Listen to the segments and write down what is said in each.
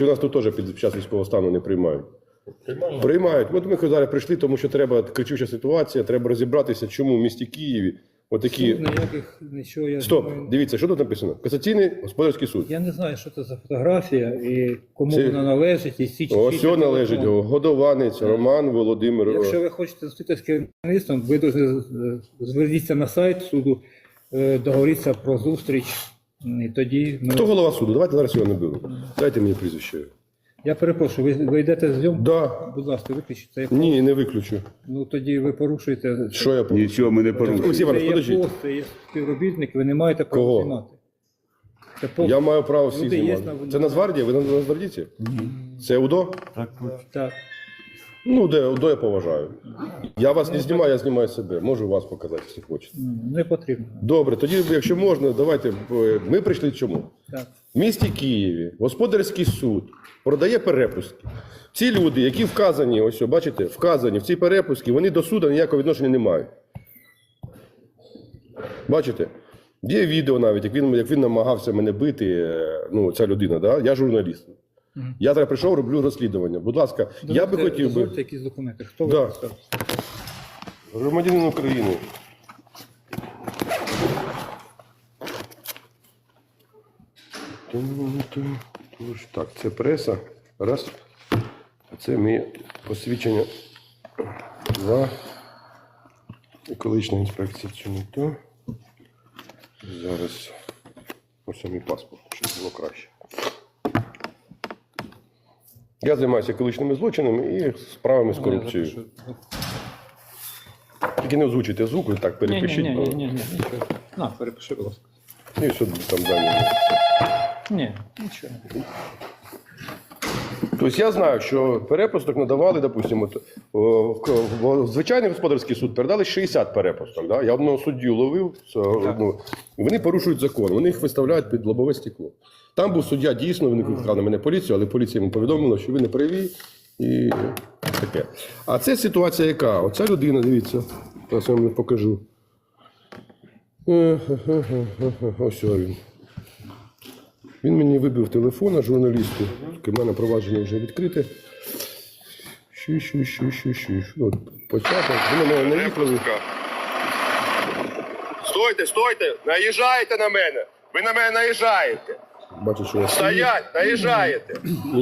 У нас тут теж під час військового стану не приймають. Приймають. От ми зараз прийшли, тому що треба кричуща ситуація, треба розібратися, чому в місті Києві отакі. Ніяких нічого я Стоп, думаю, дивіться, що тут написано? Касаційний господарський суд. Я не знаю, що це за фотографія і кому Це- вона належить, і ці Ось чиї належить телефони. годованець Роман Володимир. Якщо ви хочете зустрітися з керівництвом, ви дуже зверніться на сайт суду, е, договоріться про зустріч. І тоді ми... Хто голова суду? Давайте зараз його не беру. Дайте мені прізвище. Я перепрошую, ви, ви йдете з зйомку? Да. Будь ласка, виключіть це. Ні, не виключу. Ну тоді ви порушуєте. Що я помню? Нічого ми не порушуємо. Олексій Це Іванович, є подождіть. пост, це є співробітник, ви не маєте права Кого? знімати. Це пост. Я маю право всіх Люди є знімати. на- Це Нацгвардія? Ви на Нацгвардійці? Це УДО? Так, Так. Ну, де УДО я поважаю. Я вас не знімаю, я знімаю себе. Можу вас показати, якщо хочете. Не потрібно. Добре, тоді, якщо можна, давайте. е, Ми прийшли чому? Так. В місті Києві господарський суд продає перепустки. Ці люди, які вказані, ось бачите, вказані в ці перепустки, вони до суду ніякого відношення не мають. Бачите? Є відео навіть, як він, як він намагався мене бити, е, ну, ця людина, да? я журналіст. Я зараз прийшов, роблю розслідування. Будь ласка, я би хотів би. якісь документи. Хто Да. ви? Громадянин України. Так, це преса. Раз. А це моє посвідчення. Два. Екологічна інспекція це не то. Зараз. Ось мій паспорт, щоб було краще. Я займаюся екологічними злочинами і справами з корупцією. Тільки не озвучуйте звук, так перепишіть. ні, ні, ні, ні, ні, нічого. На, перепиши, будь ласка. І що там далі. Ні, нічого. Тобто я знаю, що перепусток надавали, допустимо, в, звичайний господарський суд передали 60 перепусток. Да? Я одного суддю ловив, це, ну, вони порушують закон, вони їх виставляють під лобове стекло. Там був суддя, дійсно, він викликав на мене поліцію, але поліція йому повідомила, що ви не праві і таке. А це ситуація яка? Оця людина, дивіться, зараз я вам покажу. Ось він. Він мені вибив телефона журналісту. У мене провадження вже відкрите. Що, що, що, що, що. От, початок. Ви на мене наїхали. Стойте, стойте! Наїжджаєте на мене! Ви на мене наїжджаєте! Бачу, що я. Стоять, наїжджаєте.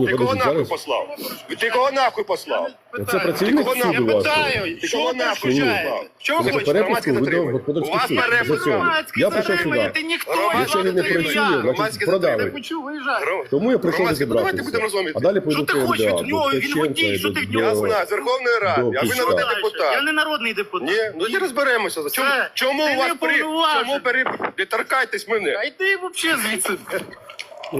Ти кого нахуй зараз. послав? Ти кого нахуй послав? Це працівник Кого нахуй? суду Я вас. питаю, Ти що кого ви нахуй перешкоджаєте? послав? Що ви хочете? Громадське до затримання. У господарський вас суд. За цього. Я прийшов сюди. Ти ніхто, Якщо він не працює, значить Громадське продали. затримання. почув, виїжджай. Тому я прийшов Громадське, давайте будемо розуміти. А далі пойду Що ти до хочеш від нього? Він водій, що ти в до- нього Я знаю, з Верховної Ради, а ви народний депутат. Я не народний депутат. Ні, ну і розберемося. за Чому, Це- чому ти у вас не при... Чому пере... Не торкайтесь А мене. йди взагалі звідси.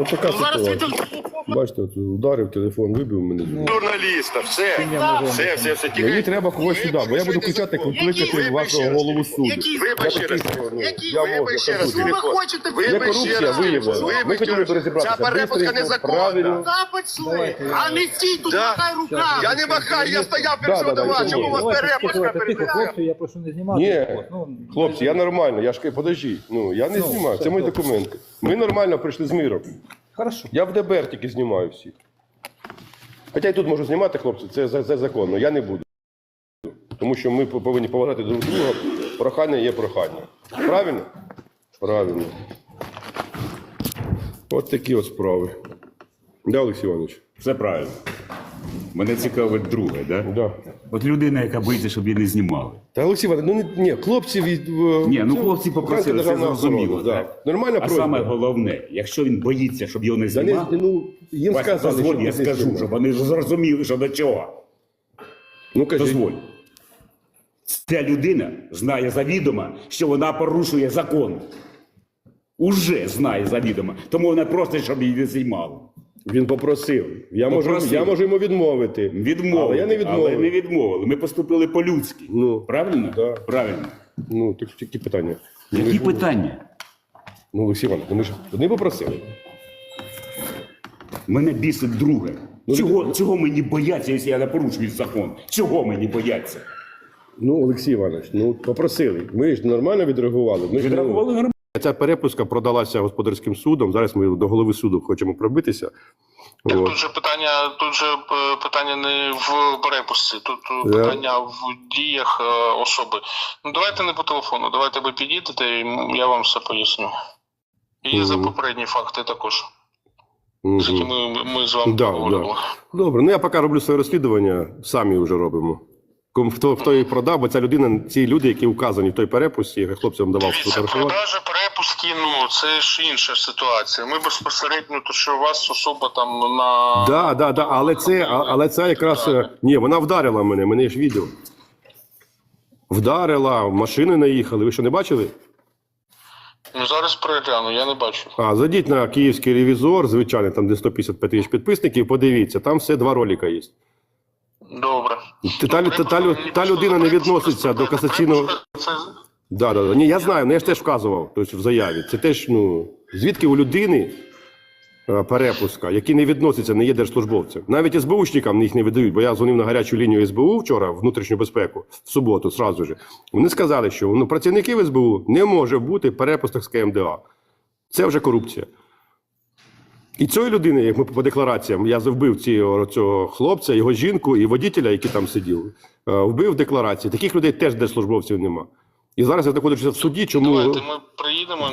Ось така Ну, Зараз ситуація. Бачите, от ударив телефон, вибив мене. Ну, Журналіста, все. Все, все, все. Мені треба когось сюди, бо я буду кричати, кликати вашого голову суду. Який? Вибач ще раз. Який? Я Вибач ще раз. кажу. Ви хочете? Є Вибач ще корупція раз. виявлена. Ми Вибач хотіли раз. розібратися. Ця перепустка Бистренько, незаконна. правильно. Запит свій, а не стій тут, Да. махай руками. Я не махаю, я стояв Да, да, до да, вас. Чому у вас Давайте, тихо, перебігає? хлопці, я прошу не знімати. Ні, Ну, хлопці, я нормально, я ж кажу, подожди. Ну, я не Ну, знімаю, це мої документи. Ми нормально прийшли з миром. Хорошо. Я в ДБР тільки знімаю всіх. Хоча і тут можу знімати, хлопці, це, це, це законно, я не буду. Тому що ми повинні поважати друг друга. Прохання є прохання. Правильно? Правильно. От такі от справи. Да, Олексій Іванович? Все правильно. Мене цікавить друге, да? Да. От людина, яка боїться, щоб її не знімали. Та Олексій Іванович, ну не, ні, хлопці від. в- Ні, ну хлопці попросили, це зрозуміло. охорона, да. так? Нормальна А просьба. саме головне, якщо він боїться, щоб його не Та не, знімали, ну, їм Вася, сказали, дозволь, я не скажу, знімали. щоб вони зрозуміли, що до чого. Ну, кажіть. Дозволь. Ця людина знає завідомо, що вона порушує закон. Уже знає завідомо. Тому вона просить, щоб її не знімали. Він попросив. Я, Можу, я можу йому відмовити. Відмовили. Але я не відмовив. Але не відмовили. Ми поступили по-людськи. Ну. Правильно? Да. Правильно. Ну, так які питання? Які ж- питання? Ну, Олексій Іванович, вони ж вони попросили. Мене бісить друге. Ну, Чого, чого мені бояться, якщо я не порушую закон? Чого мені бояться? Ну, Олексій Іванович, ну попросили. Ми ж нормально відреагували. Ми ж Відрахували нормально. Ця перепустка продалася господарським судом. Зараз ми до голови суду хочемо пробитися. Так От. тут же питання, тут же е, питання не в перепустці, тут е, питання в діях е, особи. Ну давайте не по телефону, давайте ви підійдете, і я вам все поясню. І за попередні факти також, Мгм. з якими ми з вами Да, поговорили. Добре, ну я поки роблю своє розслідування, самі вже робимо. Хто, хто її продав, бо ця людина, ці люди, які вказані в той перепусті, хлопцям давав Дивіться, сфотографувати. продажа перепустки, ну це ж інша ситуація. Ми безпосередньо, то що у вас особа там на Да, да, да, але це, але це якраз. Ні, вона вдарила мене, мене ж відео. Вдарила, машини наїхали. Ви що не бачили? ну зараз перегляну, я не бачу. А, зайдіть на київський ревізор, звичайно, там де 155 тисяч підписників, подивіться, там все два ролика є. Добре. Та, та, та, та, та людина не відноситься до касаційного. Да, да, да. Ні, я знаю, ну я ж теж вказував тобто в заяві. Це теж, ну, звідки у людини е, перепуска, які не відносяться, не є держслужбовцем. Навіть СБУшникам їх не видають, бо я дзвонив на гарячу лінію СБУ вчора, внутрішню безпеку, в суботу, сразу же. Вони сказали, що ну, працівників СБУ не може бути перепусток з КМДА. Це вже корупція. І цієї людини, як ми по деклараціям, я вбив цього, цього хлопця, його жінку і водителя, який там сидів, е, вбив в декларації. Таких людей теж держслужбовців нема. І зараз я знаходжуся в суді, чому. Давайте ми приїдемо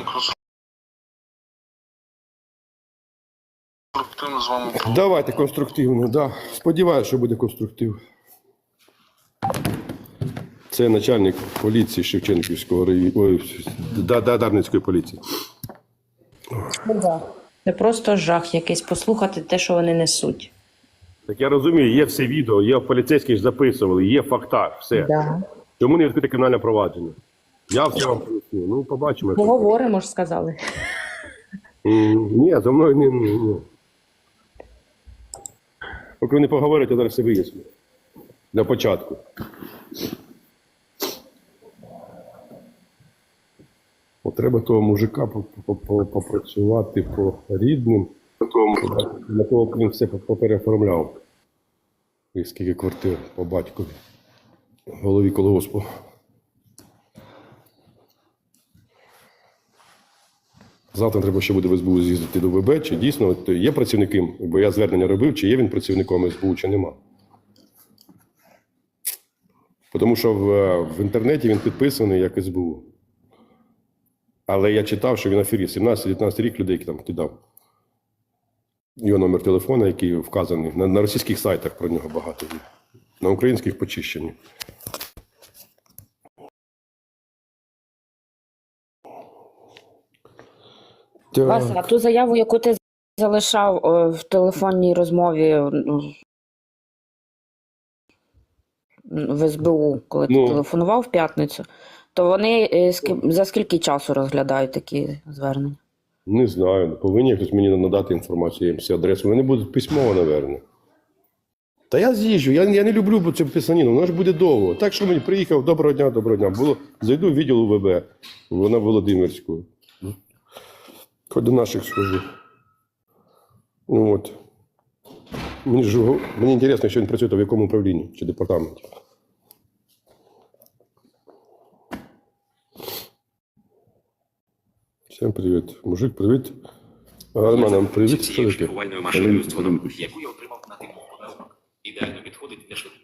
конструктивно з вами. Давайте конструктивно, да. Сподіваюся, що буде конструктив. Це начальник поліції Шевченківського району, ой, да, да, Дарницької поліції. Це просто жах якийсь послухати те, що вони несуть. Так я розумію, є все відео, є поліцейські ж записували, є фактаж, все. Да. Чому не відкрите кримінальне провадження? Я все вам поясню. Ну, побачимо. Поговоримо ж сказали. М, Ні, за мною не. ні, ні. Поки ви не поговорите, я зараз все виясню. Для початку. Треба того мужика по- по- по- попрацювати по рідним, на того він все по- попереоформляв. Скільки квартир по батькові, голові колгоспу. Завтра треба ще буде в СБУ з'їздити до ВБ, чи дійсно є працівники, бо я звернення робив, чи є він працівником СБУ, чи нема. Тому що в, в інтернеті він підписаний як СБУ. Але я читав, що він аферіст. 17-19 рік людей там кидав. Його номер телефона, який вказаний. На, на російських сайтах про нього багато є. На українських почищені. Так. Вася, а ту заяву, яку ти залишав е, в телефонній розмові ну, в СБУ, коли ти Ну. телефонував в п'ятницю, то вони е, за скільки часу розглядають такі звернення? Не знаю, повинні хтось мені надати інформацію, я їм всі адреси. Вони будуть письмово, напевно. Та я з'їжджу, я, я не люблю цю писаніну, воно ж буде довго. Так що мені приїхав, доброго дня, доброго дня. Було, зайду в відділ УВБ, вона Володимирську. Хоч до наших схожу. Ну, от. Мені, ж, мені інтересно, що він працює в якому управлінні чи департаменті. Всім привіт. Мужик, привіт. Романом, привіт. Що таке? Шліфувальною машиною з водом, яку я отримав на тим подарунок. Ідеально підходить для швидкого.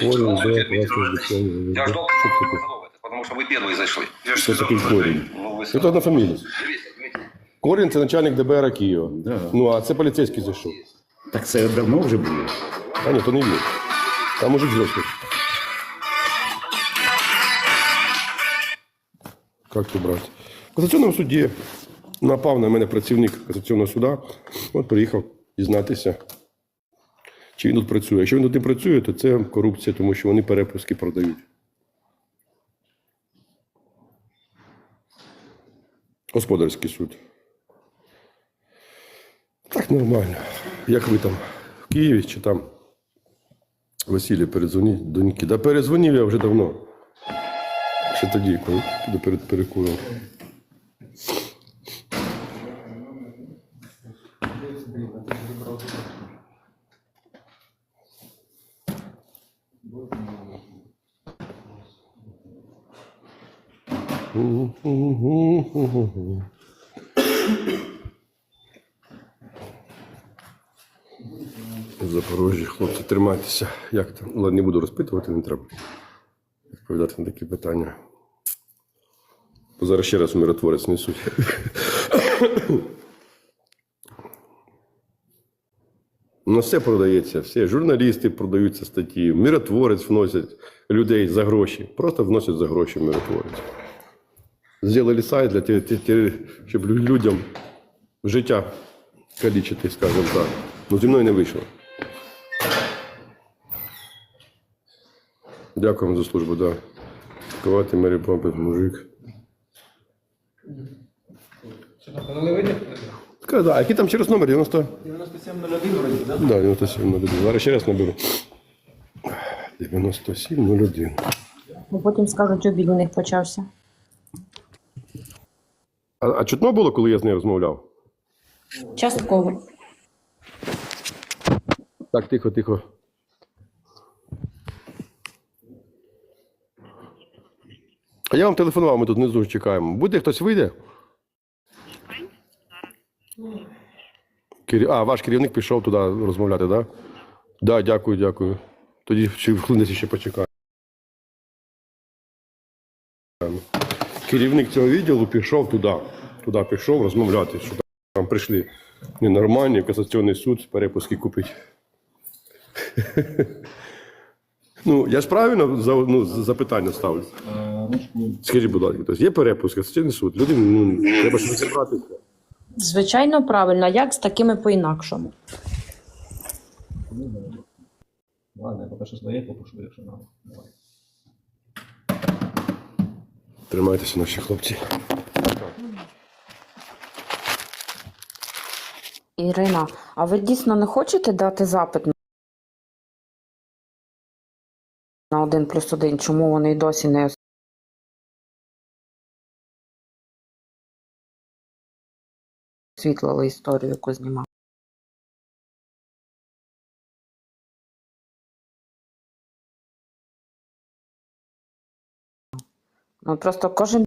Корінь, де, класний диплом. Я ждал, Що что таке? вы назовете, потому что вы первые зашли. Я Що такий корінь? Ну, вы Це одна фамілія. Дивіться, дивіться. Корінь це начальник ДБР Києва. Да. Ну, а це поліцейський зайшов. Так це давно вже було. А ні, то не він. Там мужик взрослий. Як ти, брат? В касаційному суді напав на мене працівник касаційного суда. От приїхав дізнатися, чи він тут працює. Якщо він тут не працює, то це корупція, тому що вони перепуски продають. Господарський суд. Так нормально. Як ви там в Києві чи там? Василій, передзвоніть доньки. Да перезвонив я вже давно. Ще тоді, коли перед перекуром. Запорожжі, хлопці, тримайтеся. Як там? Ладно, не буду розпитувати, не треба відповідати на такі питання. Зараз ще раз миротворець несуть. На все продається, все. Журналісти продаються статті, миротворець вносять людей за гроші. Просто вносять за гроші миротворець. Зробили сайт для щоб людям життя калічити, скажімо так. Ну, зі мною не вийшло. Дякуємо за службу, да. Ковати Мері Помпес, мужик. Скажи, да, який там через номер? 90? 9701 вроді, так? Да, 9701. Зараз ще раз наберу. 9701. Ну, Потім скажуть, обід у них почався. А, а чутно було, коли я з нею розмовляв? Частково. Так, тихо, тихо. А я вам телефонував, ми тут внизу чекаємо. Буде хтось вийде? Кер... А, ваш керівник пішов туди розмовляти, так? Да? Так, да, дякую, дякую. Тоді ще хвилинці ще почекаємо. Керівник цього відділу пішов туди. Туди пішов розмовляти, що там прийшли ненормальні, в касаційний суд перепуски купить. Ну, я ж правильно за, ну, за- запитання ставлю. Скажіть, будь ласка, тобто є перепуск, касаційний суд. Люди, ну, треба ж розібратися. Звичайно, правильно. Як з такими по-інакшому? Ладно, я поки що своє попушу, якщо надо. Давай. Тримайтеся, наші хлопці. Ірина, а ви дійсно не хочете дати запит на один плюс один? Чому вони й досі не освітлили історію, яку знімав? Ну просто кожен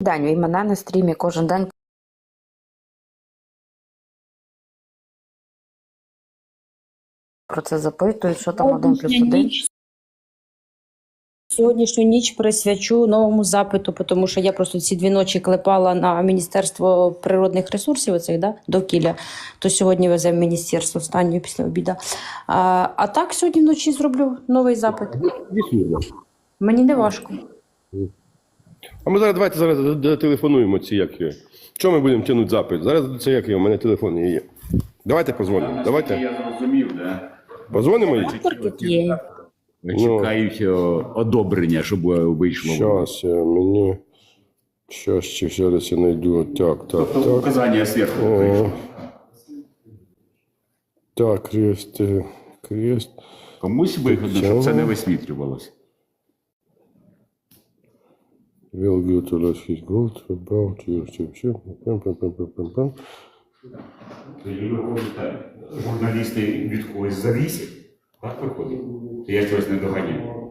день і мене на стрімі кожен день про це запитують, що там один плюс один. Сьогоднішню ніч присвячу новому запиту, тому що я просто ці дві ночі клепала на Міністерство природних ресурсів, оцих, да, довкілля, то сьогодні везе в міністерство останньою після обіду. А, а так сьогодні вночі зроблю новий запит. Мені не важко. А ми зараз давайте зараз телефонуємо ці як. є. Чого ми будемо тягнути запит? Зараз це як є, у мене телефон є. Давайте позвонимо. Давайте. Я зрозумів, да? Позвонимо їй. Паспорт. Чекають е, одобрення, щоб е, вийшло. Щас, я мені. Щас, чи зараз я знайду. Так, так, Тобто так. указання зверху. О. Так, крест, е, крест. Комусь вигодно, щоб це не висвітлювалося. Will go to last his gold about your ship. Пам, пам, пам, пам, пам. Журналісти від когось завісять. Так виходить. Я щось не доганяю.